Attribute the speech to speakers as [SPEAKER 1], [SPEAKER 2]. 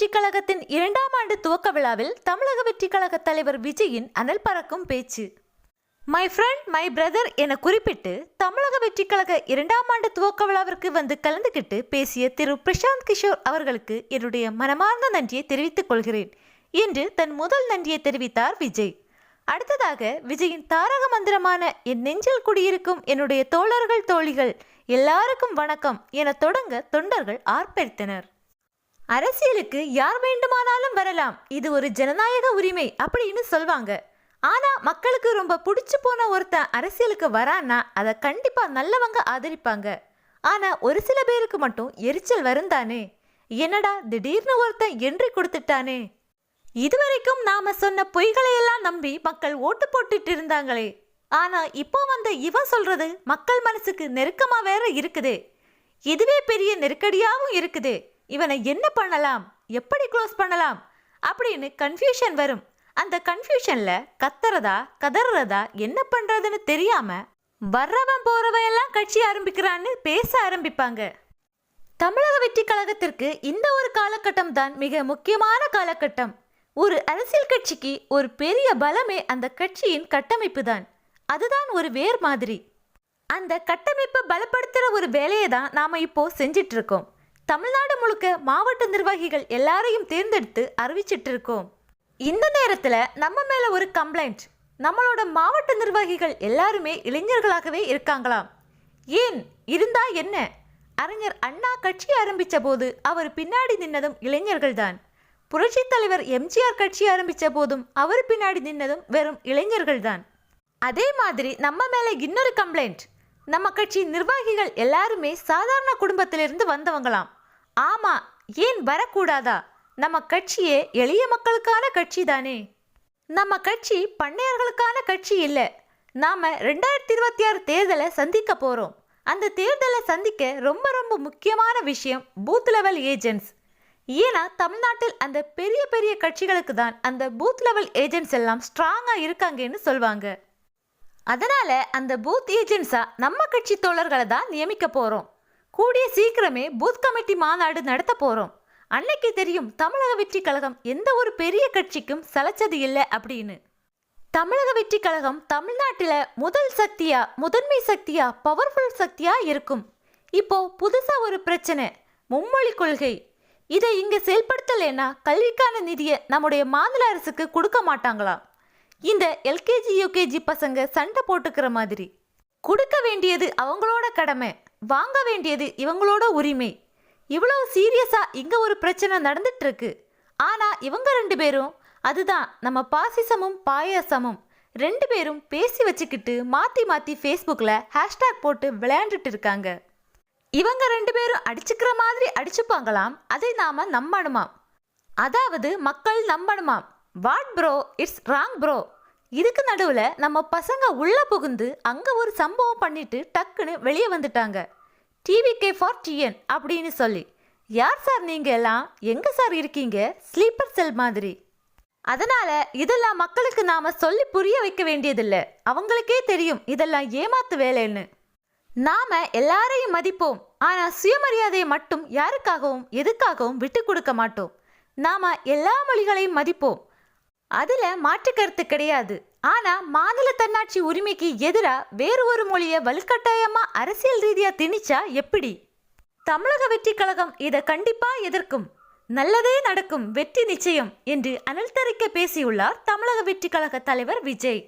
[SPEAKER 1] வெற்றிக்கழகத்தின் இரண்டாம் ஆண்டு துவக்க விழாவில் தமிழக வெற்றிக்கழக கழக தலைவர் விஜயின் அனல் பறக்கும் பேச்சு. மை ஃப்ரெண்ட் மை பிரதர் என குறிப்பிட்டு தமிழக வெற்றிக்கழக கழக இரண்டாம் ஆண்டு துவக்க விழாவிற்கு வந்து கலந்துகிட்டு பேசிய திரு. பிரசாந்த் கிஷோர் அவர்களுக்கு என்னுடைய மனமார்ந்த நன்றியை தெரிவித்துக் கொள்கிறேன். என்று தன் முதல் நன்றியை தெரிவித்தார் விஜய். அடுத்ததாக விஜயின் தாரக மந்திரமான என் நெஞ்சில் குடியிருக்கும் என்னுடைய தோழர்கள் தோழிகள் எல்லாருக்கும் வணக்கம் என தொடங்க தொண்டர்கள் ஆர்ப்பரித்தனர். அரசியலுக்கு யார் வேண்டுமானாலும் வரலாம். இது ஒரு ஜனநாயக உரிமை அப்படின்னு சொல்வாங்க. ஆனா மக்களுக்கு ரொம்ப பிடிச்சு போன ஒருத்தன் அரசியலுக்கு வரான்னா அதை கண்டிப்பா நல்லவங்க ஆதரிப்பாங்க. ஆனா ஒரு சில பேருக்கு மட்டும் எரிச்சல் வருந்தானே என்னடா திடீர்னு ஒருத்தன் என்றி கொடுத்துட்டானே? இதுவரைக்கும் நாம சொன்ன பொய்களை எல்லாம் நம்பி மக்கள் ஓட்டு போட்டுட்டு இருந்தாங்களே. ஆனா இப்போ வந்த இவன் சொல்றது மக்கள் மனசுக்கு நெருக்கமா வேற இருக்குதே. இதுவே பெரிய நெருக்கடியாகவும் இருக்குதே. இவனை என்ன பண்ணலாம்? எப்படி க்ளோஸ் பண்ணலாம்? அப்படின்னு கன்ஃபியூஷன் வரும். அந்த கன்ஃபியூஷன்ல கத்துறதா கதறதா என்ன பண்றதுன்னு தெரியாம வர்றவன் போறவன் எல்லாம் கட்சி ஆரம்பிக்கிறான்னு பேச ஆரம்பிப்பாங்க. தமிழக வெற்றி கழகத்திற்கு இந்த ஒரு காலகட்டம் தான் மிக முக்கியமான காலகட்டம். ஒரு அரசியல் கட்சிக்கு ஒரு பெரிய பலமே அந்த கட்சியின் கட்டமைப்பு தான். அதுதான் ஒரு வேர் மாதிரி. அந்த கட்டமைப்பை பலப்படுத்துகிற ஒரு வேலையை தான் நாம் இப்போ செஞ்சிட்ருக்கோம் இருக்கோம். தமிழ்நாடு முழுக்க மாவட்ட நிர்வாகிகள் எல்லாரையும் தேர்ந்தெடுத்து அறிவிச்சிட்டு இருக்கோம் இந்த நேரத்தில் நம்ம மேலே ஒரு கம்ப்ளைண்ட் நம்மளோட மாவட்ட நிர்வாகிகள் எல்லாருமே இளைஞர்களாகவே இருக்காங்களாம். ஏன்? இருந்தா என்ன? அறிஞர் அண்ணா கட்சி ஆரம்பிச்ச போது அவர் பின்னாடி நின்னதும் இளைஞர்கள்தான். புரட்சித் தலைவர் எம்ஜிஆர் கட்சி ஆரம்பித்த போதும் அவர் பின்னாடி நின்னதும் வெறும் இளைஞர்கள்தான். அதே மாதிரி நம்ம மேலே இன்னொரு கம்ப்ளைண்ட் நம்ம கட்சி நிர்வாகிகள் எல்லாருமே சாதாரண குடும்பத்திலிருந்து வந்தவங்களாம். ஆமா ஏன் வரக்கூடாதா? நம்ம கட்சியே எளிய மக்களுக்கான கட்சி தானே. நம்ம கட்சி பண்ணையர்களுக்கான கட்சி இல்லை. நாம் ரெண்டாயிரத்தி இருபத்தி ஆறு தேர்தலை சந்திக்க போகிறோம் அந்த தேர்தலை சந்திக்க ரொம்ப ரொம்ப முக்கியமான விஷயம் பூத் லெவல் ஏஜென்ட்ஸ் ஏன்னா தமிழ்நாட்டில் அந்த பெரிய பெரிய கட்சிகளுக்கு தான் அந்த பூத் லெவல் ஏஜென்ட்ஸ் எல்லாம் ஸ்ட்ராங்காக இருக்காங்கன்னு சொல்லுவாங்க அதனால் அந்த பூத் ஏஜென்ட்ஸாக நம்ம கட்சி தோழர்களை தான் நியமிக்க போகிறோம் கூடிய சீக்கிரமே பூத் கமிட்டி மாநாடு நடத்த போகிறோம் அன்னைக்கு தெரியும் தமிழக வெற்றி கழகம் எந்த ஒரு பெரிய கட்சிக்கும் சலைச்சது இல்லை அப்படின்னு. தமிழக வெற்றி கழகம் தமிழ்நாட்டில் முதல் சக்தியா முதன்மை சக்தியா பவர்ஃபுல் சக்தியா இருக்கும். இப்போ புதுசா ஒரு பிரச்சனை மும்மொழி கொள்கை. இதை இங்க செயல்படுத்தலைன்னா கல்விக்கான நிதியை நம்முடைய மாநில அரசுக்கு கொடுக்க மாட்டாங்களாம் இந்த எல்கேஜி யூகேஜி பசங்க சண்டை போட்டுக்கிற மாதிரி. கொடுக்க வேண்டியது அவங்களோட கடமை. வாங்க வேண்டியது இவங்களோட உரிமை. இவ்வளவு சீரியஸாக இங்கே ஒரு பிரச்சனை நடந்துட்டுருக்கு. ஆனால் இவங்க ரெண்டு பேரும் அதுதான் நம்ம பாசிசமும் பாயாசமும் ரெண்டு பேரும் பேசி வச்சுக்கிட்டு மாற்றி மாற்றி ஃபேஸ்புக்கில் ஹேஷ்டேக் போட்டு விளையாண்டுட்டு இருக்காங்க இவங்க ரெண்டு பேரும் அடிச்சுக்கிற மாதிரி அடிச்சுப்பாங்களாம் அதை நாம் நம்பணுமாம். அதாவது மக்கள் நம்பணுமாம். What bro it's wrong bro இதுக்கு நடுவில் நம்ம பசங்க உள்ளே புகுந்து அங்கே ஒரு சம்பவம் பண்ணிட்டு டக்குன்னு வெளியே வந்துட்டாங்க. டிவிகே ஃபார் டிஎன் அப்படின்னு சொல்லி. யார் சார் நீங்கள் எல்லாம்? எங்கே சார் இருக்கீங்க? ஸ்லீப்பர் செல் மாதிரி. அதனால் இதெல்லாம் மக்களுக்கு நாம் சொல்லி புரிய வைக்க வேண்டியதில்லை. அவங்களுக்கே தெரியும் இதெல்லாம் ஏமாத்து வேலைன்னு. நாம் எல்லாரையும் மதிப்போம். ஆனால் சுயமரியாதையை மட்டும் யாருக்காகவும் எதுக்காகவும் விட்டு கொடுக்க மாட்டோம். நாம் எல்லா மொழிகளையும் மதிப்போம். அதுல மாற்று கருத்து கிடையாது. ஆனா மாநில தன்னாட்சி உரிமைக்கு எதிரா வேறு ஒரு மொழியை வலுக்கட்டாயமா அரசியல் ரீதியா திணிச்சா எப்படி? தமிழக வெற்றி கழகம் இதை கண்டிப்பா எதிர்க்கும். நல்லதே நடக்கும். வெற்றி நிச்சயம் என்று அனல் தரிக்க பேசியுள்ளார் தமிழக வெற்றி கழக தலைவர் விஜய்.